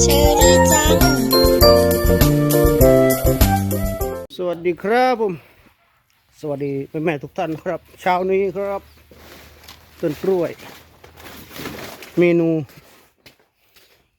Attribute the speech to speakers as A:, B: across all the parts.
A: เชอรี่จัง
B: สวัสดีครับผม สวัสดีแม่แม่ๆทุกท่านครับ เช้านี้ครับต้นกล้วย เมนู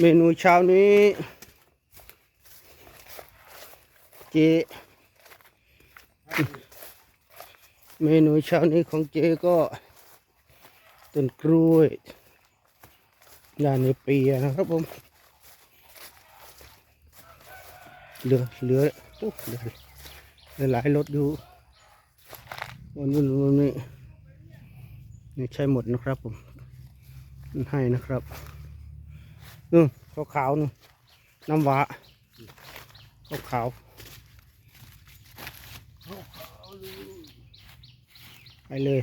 B: เมนูเช้านี้ เจ เมนูเช้านี้ของเจก็ ต้นกล้วยยาในปียนะครับผม เหลือ เหลือโอ้เหลือหลายรถอยู่วันนู้วันนี้นี่ใช้หมดนะครับผมให้นะครับนู่นขาวขาวๆนู่นน้ำหวาขาวขาวๆไปเลย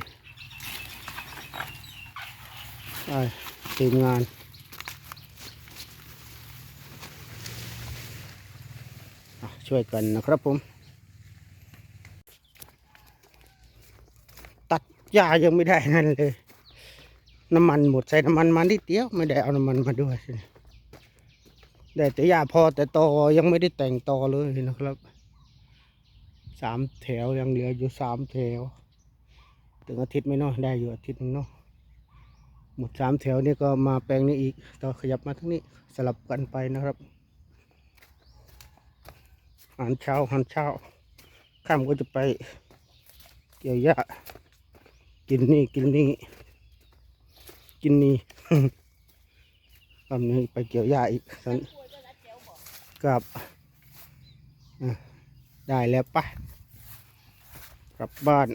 B: ทีมงาน ช่วยกันนะครับผม ตัดหญ้ายังไม่ได้นั่นเลย น้ำมันหมดใส่น้ำมันมานิดเดียว ไม่ได้เอาน้ำมันมาด้วยได้แต่หญ้าพอแต่ตอยังไม่ได้แต่งตอเลยนะครับสามแถวยังเหลืออยู่สามแถว ถึงอาทิตย์ไม่น้อยได้อยู่อาทิตย์หนึงเนาะ หมดสามแถวนี่ก็มาแปลงนี้อีกต่อขยับมาทั้งนี้สลับกันไปนะครับหันเช้าหันเช้าข้ามก็จะไปเกี่ยวหญ้ากินนี่กินนี่กินนี่คำนี้ไปเกี่ยวหญ้าอีกสันกับได้แล้วปะกลับบ้าน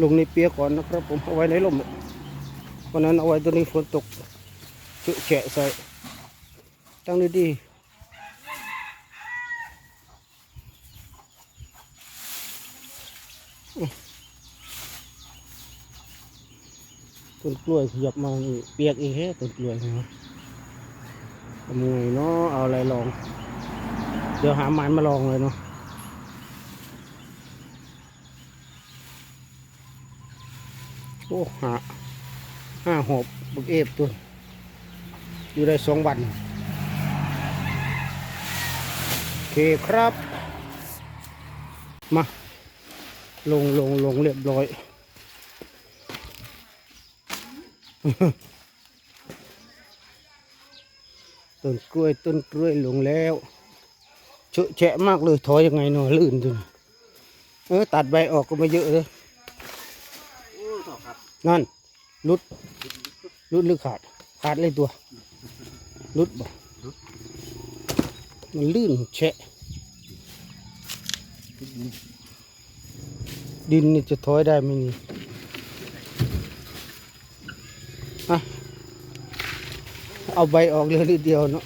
B: ลงในเปียก่อนนะครับผมเอาไว้ในร่มวันนั้นเอาไว้ตัวนี้ฝนตกเฉะแฉะใส่ตั้งดีๆต้นกล้วยขยับมาเปียกอีกแค่ต้นกล้วยนะทำไงเนาะเอาอะไรลอง เดี๋ยวหาไม้มาลองเลยเนาะ อ้หาห้าหอบบักเอฟตัวอยู่ได้สองวัน โอเคครับ มา ลงลงลงเรียบร้อยต้นกล้วยต้นกล้วยลงแล้วเฉอะแฉะมากเลยถอยยังไงเนาะลื่นจนเออตัดใบออกก็ไม่เยอะเลย นั่นรุดรุดหรือขาด ขาดเลยตัวรุดบ่มันลื่นแฉะดินนี่จะถอยได้ไหมนี่อะเอาใบออกเลยนิดเดียวเนาะ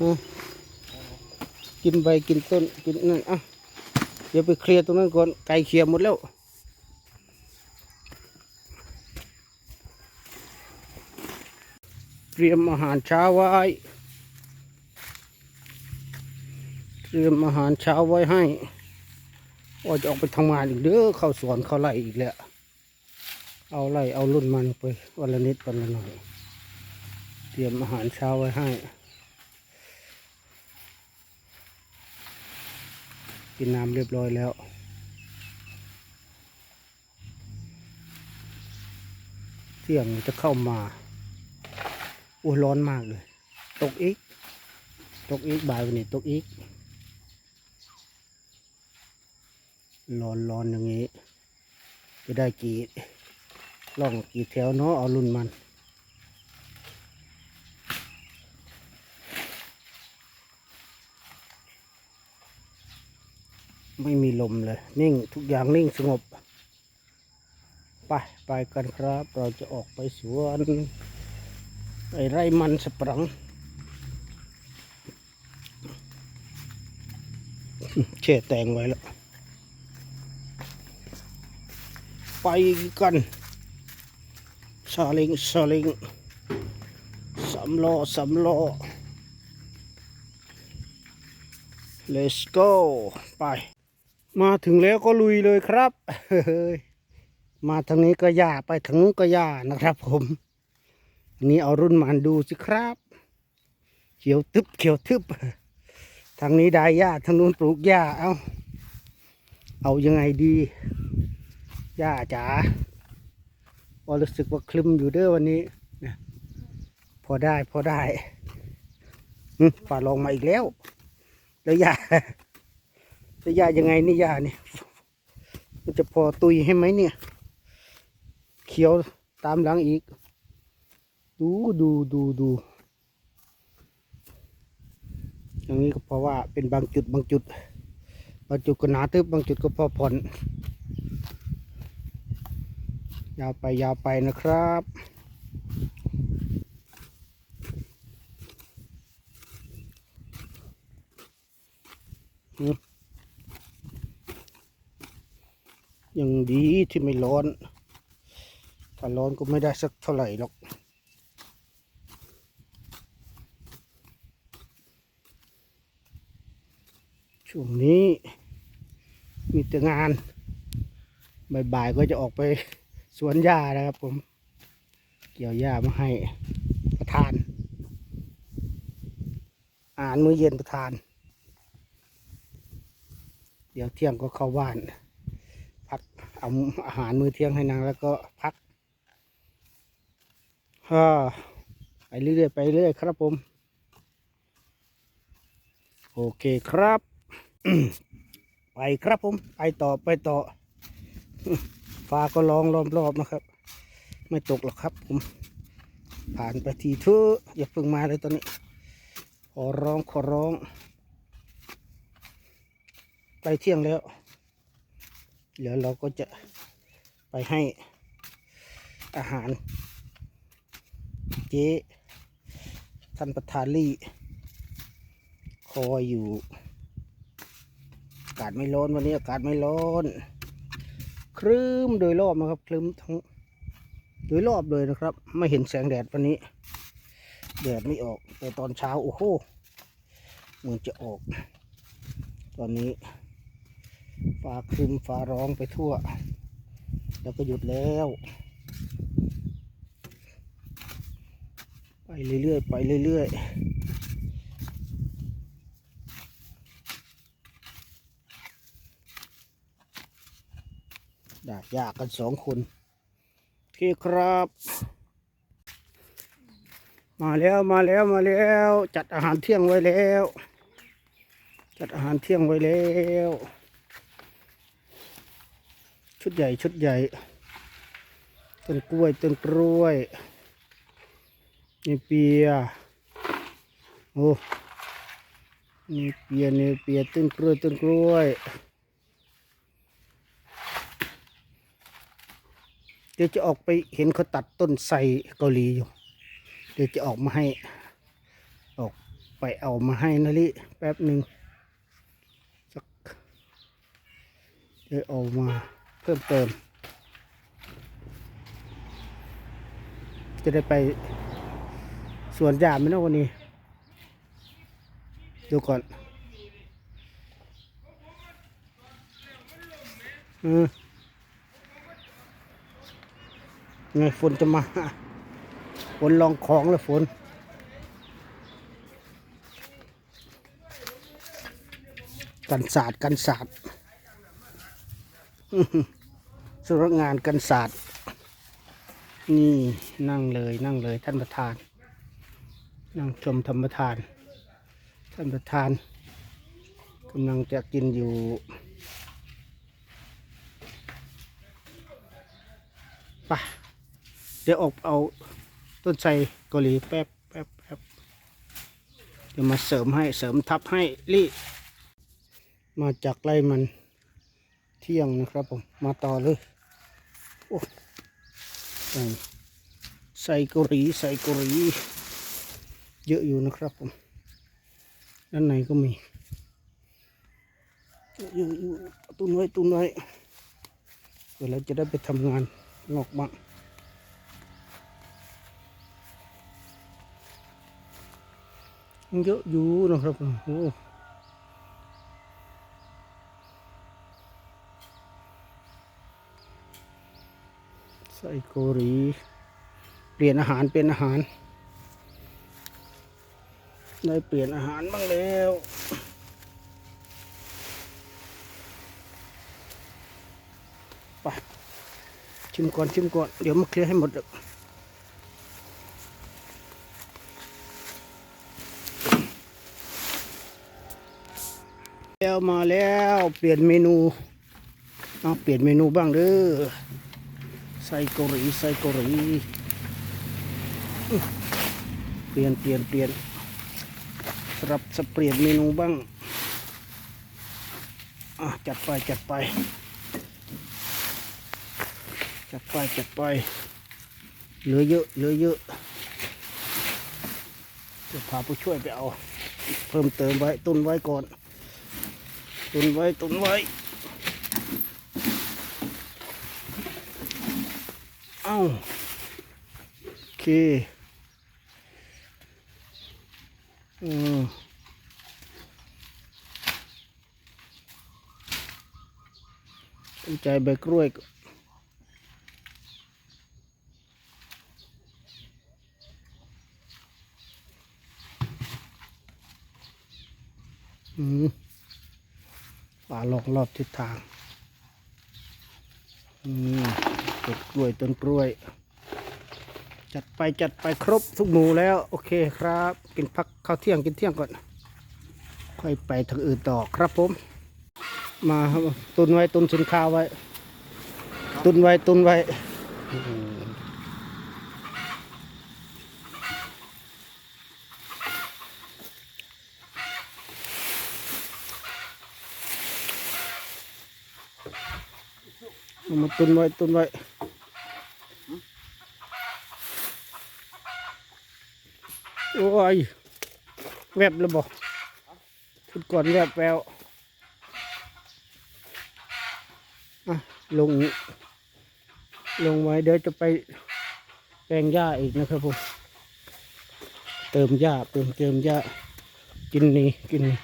B: อะกินใบกินต้นกินนั่นอะเดี๋ยวไปเคลียร์ตรงนั้นก่อนไก่เคลียร์หมดแล้ว เตรียมอาหารเช้าไว้ เตรียมอาหารเช้าไว้ให้ว่าจะออกไปทำงานอีกเด้อเข้าสวนเข้าไร่อีกแล้ว เอาไร่เอารุ่นมันไปวันละนิดวันละหน่อย เตรียมอาหารเช้าไว้ให้ กินน้ำเรียบร้อยแล้วเที่ยงจะเข้ามา อ้ยร้อนมากเลย ตกอีก ตกอีกบ่ายวันนี้ตกอีก ร้อนร้อนอย่างนี้ จะได้กี่ล่องกี่แถวเนาะเอารุ่นมัน ไม่มีลมเลย นิ่งทุกอย่างนิ่งสงบ ไป ไปกันครับ เราจะออกไปสวน ไอไรมันสปรังเช่แตงไว้แล้ว ไปกันซาเลิงซาเลิงสำล้อสำล้อ let's go ไป มาถึงแล้วก็ลุยเลยครับ มาทางนี้ก็หญ้าไปทางนู้นก็หญ้านะครับผม นี้เอารุ่นมันดูสิครับ เขียวทึบเขียวทึบทางนี้ได้หญ้าทางนู้นปลูกหญ้าเอาเอายังไงดีหญ้าจ๋าพอรู้สึกว่าคลึมอยู่เด้อวันนี้พอได้พอได้ฝ่าลองมาอีกแล้ว แล้วหญ้าแล้วหญ้ายังไงนี่หญ้านี่มันจะพอตุยให้ไหมเนี่ย เขียวตามหลังอีก ดูดูดูดูอย่างนี้ก็เพราะว่าเป็นบางจุดบางจุด บางจุดก็หนาทึบบางจุดก็พอผ่อนยาวไปยาวไปนะครับยังดีที่ไม่ร้อน ถ้าร้อนก็ไม่ได้สักเท่าไหร่หรอก ช่วงนี้ มีแต่งานบ่ายๆก็จะออกไปสวนหญ้านะครับผม เกี่ยวหญ้ามาให้ประทาน อาหารมื้อเย็นประทาน เดี๋ยวเที่ยงก็เข้าบ้าน พักเอาอาหารมื้อเที่ยงให้นางแล้วก็พักฮไปเรื่อยๆไปเรื่อยครับผม โอเคครับ ไปครับผม ไปต่อไปต่อฟ้าก็ร้องล้อมรอบนะครับ ไม่ตกหรอกครับผม ผ่านไปทีเถอะอย่าเพิ่งมาเลยตอนนี้ ขอร้องขอร้องใกล้เที่ยงแล้ว เดี๋ยวเราก็จะไปให้อาหาร เจ๊ท่านประธานลี่ คอยอยู่ากาศไม่ร้อนวันนี้อากาศไม่ร้อน ครึ้มโดยรอบนะครับ ครึ้มทั้งโดยรอบเลยนะครับ ไม่เห็นแสงแดดวันนี้แดดไม่ออก แต่ตอนเช้าโอ้โหเหมือนจะออก ตอนนี้ฟ้าครึ้มฟ้าร้องไปทั่ว แล้วก็หยุดแล้ว ไปเรื่อยๆไปเรื่อยๆ ได้ยากกันสองคนโอเคครับ มาแล้วมาแล้วมาแล้ว จัดอาหารเที่ยงไว้แล้ว จัดอาหารเที่ยงไว้แล้ว ชุดใหญ่ชุดใหญ่ต้นกล้วยต้นกล้วยนี่เปียโอ้นี่เปียนี่เปียต้นกล้วยต้นกล้วย เดี๋ยวจะออกไปเห็นเขาตัดต้นไทรเกาหลีอยู่ เดี๋ยวจะออกมาให้ ออกไปเอามาให้นะลิแป๊บหนึ่งสักเดี๋ยวเอามาเพิ่มเติม จะได้ไปสวนยามไหมนะวันนี้ ดูก่อน อืม ไงฝนจะมา ฝนลองของแล้วฝน กันศาสตร์กันศาสตร์สำนักงานกันศาสตร์นี่นั่งเลยนั่งเลยท่านประธาน นั่งชมธรรมทาน ท่านประธานกำลังจะกินอยู่ไปะ เดี๋ยวออกเอาต้นไทรเกาหลีแป๊บแป๊บแป๊บเดี๋ยวมาเสริมให้เสริมทับให้ลี่มาจากไร่มันเที่ยงนะครับผมมาต่อเลยโอ้ใส่ใส่เกาหลีใส่เกาหลีเยอะอยู่นะครับผมด้านในก็มีอะอยู่ตุนไว้ตุนไว้เดี๋ยวเราจะได้ไปทำงานงอกบ้างยัง เยอะอยู่นะครับผมโอ้ไส้โกหรี เปลี่ยนอาหารเป็นอาหาร ได้เปลี่ยนอาหารบ้างแล้วไปชิมก่อนชิมก่อน เดี๋ยวมาเคลียร์ให้หมดเลย แล้วมาแล้วเปลี่ยนเมนูเอาเปลี่ยนเมนูบ้างเด้อไส้เกาหลีไส้เกาหลีเปลี่ยนเปลี่ยนเปลี่ยนสลับสเปลี่ยนเมนูบ้างอะจัดไปจัดไป จัดไปจัดไปเหลือเยอะเหลือเยอะจะพาผู้ช่วยไปเอา เพิ่มเติมไว้ตุนไว้ก่อน ตุนไว้ตุนไว้ เอ้าโอเคอืมสนใจใบกล้วยก่อนอืม ป่าหลอกรอบทิศทางอืมต้นกล้วยต้นกล้วย จัดไปจัดไปครบทุกหมู่แล้ว โอเคครับ กินพักข้าวเที่ยงกินเที่ยงก่อน ค่อยไปทางอื่นต่อครับผม มาตุนไว้ตุนสินค้าไว้ ตุนไว้ตุนไว้ เอามาตุนไว้ตุนไว้โอ้ยแวบเลยบอกชุดก่อนแวบแววอะลง ลงไว้เดี๋ยวจะไปแปลงหญ้าอีกนะครับผมเติมหญ้าเติมเติมหญ้ากินนี่กินนี่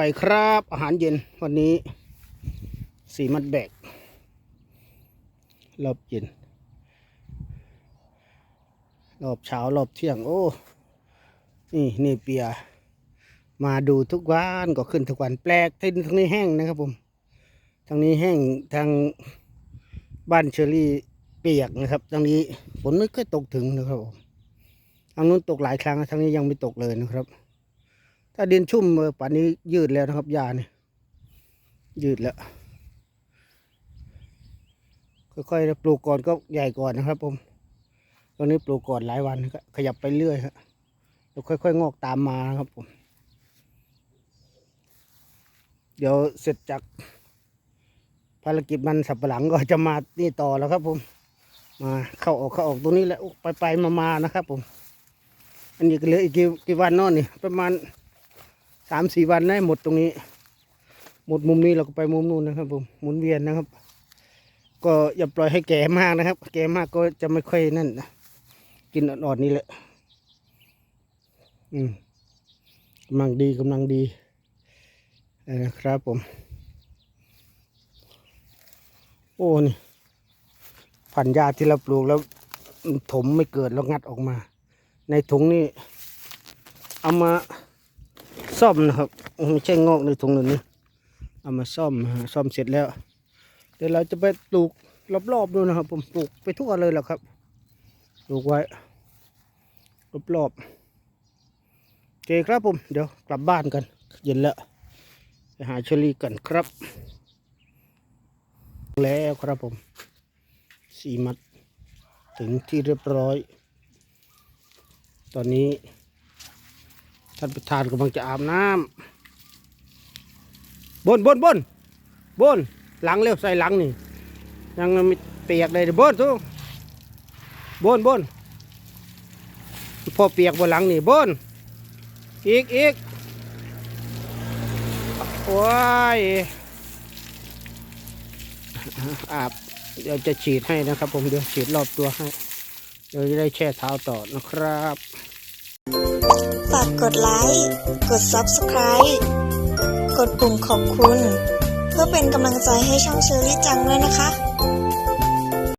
B: ไปครับอาหารเย็นวันนี้สีมัดแบกรอบเย็น รอบเช้ารอบเที่ยง โอ้ นี่นี่เปีย มาดูทุกวันก็ขึ้นทุกวันแปลกที่ทางนี้แห้งนะครับผมทางนี้แห้งทางบ้านเชอรี่เปียกนะครับทางนี้ฝนไม่ค่อยตกถึงนะครับผมทางนู้นตกหลายครั้งทางนี้ยังไม่ตกเลยนะครับ ถ้าดินชุ่มป่านนี้ยืดแล้วนะครับยาเนี่ยยืดแล้วค่อยๆปลูกก่อนก็ใหญ่ก่อนนะครับ ผมตอนนี้ปลูกก่อนหลายวันก็ขยับไปเรื่อยครับแล้วค่อยๆงอกตามมานะครับผม เดี๋ยวเสร็จจากภารกิจมันสับปะหลังก็จะมานี่ต่อแล้วครับ ผม มาเข้าออกเข้าออกตรงนี้แหละไปไปมามาๆนะครับ ผม อันนี้ก็เหลืออีกกี่กี่วันนอนนี่ ประมาณ สามสี่วันได้หมดตรงนี้ หมดมุมนี้เราก็ไปมุมนู้นนะครับผมหมุนเวียนนะครับ ก็อย่าปล่อยให้แก่มากนะครับ แก่มากก็จะไม่ค่อยนั่นนะกินอ่อนๆนี่แหละ อืมกำลังดีกำลังดีเออครับผม โอ้นี่พันธุ์หญ้าที่เราปลูกแล้วถมไม่เกิดแล้วงัดออกมา ในถุงนี่เอามา ซ่อมนะครับไม่ใช่งอกในถุงนี้เอามาซ่อมซ่อมเสร็จแล้ว เดี๋ยวเราจะไปปลูกรอบๆดูนะครับ ผมปลูกไปทั่วเลยแหละครับปลูกไว้รอบๆโอเคครับผมเดี๋ยวกลับบ้านกันเย็นแล้วไปหาเชอรี่กันครับ แล้วครับผมสีมัด ถึงที่เรียบร้อย ตอนนี้ ท่านประธานกำลังจะอาบน้ำบนบนบนบนหลังเร็วใส่หลังนี่ ยังไม่เปียกเลยบนทุกบนบนพอเปียกบนหลังนี่บนอีกอีกโอ้ยอาบเดี๋ยวจะฉีดให้นะครับ ผมเดี๋ยวฉีดรอบตัวให้เดี๋ยวจะได้แช่เท้าต่อนะครับา
A: กกดไลค์ กด Subscribe กดปุ่มขอบคุณ เพื่อเป็นกำลังใจให้ช่องเชอรี่จังด้วยนะคะ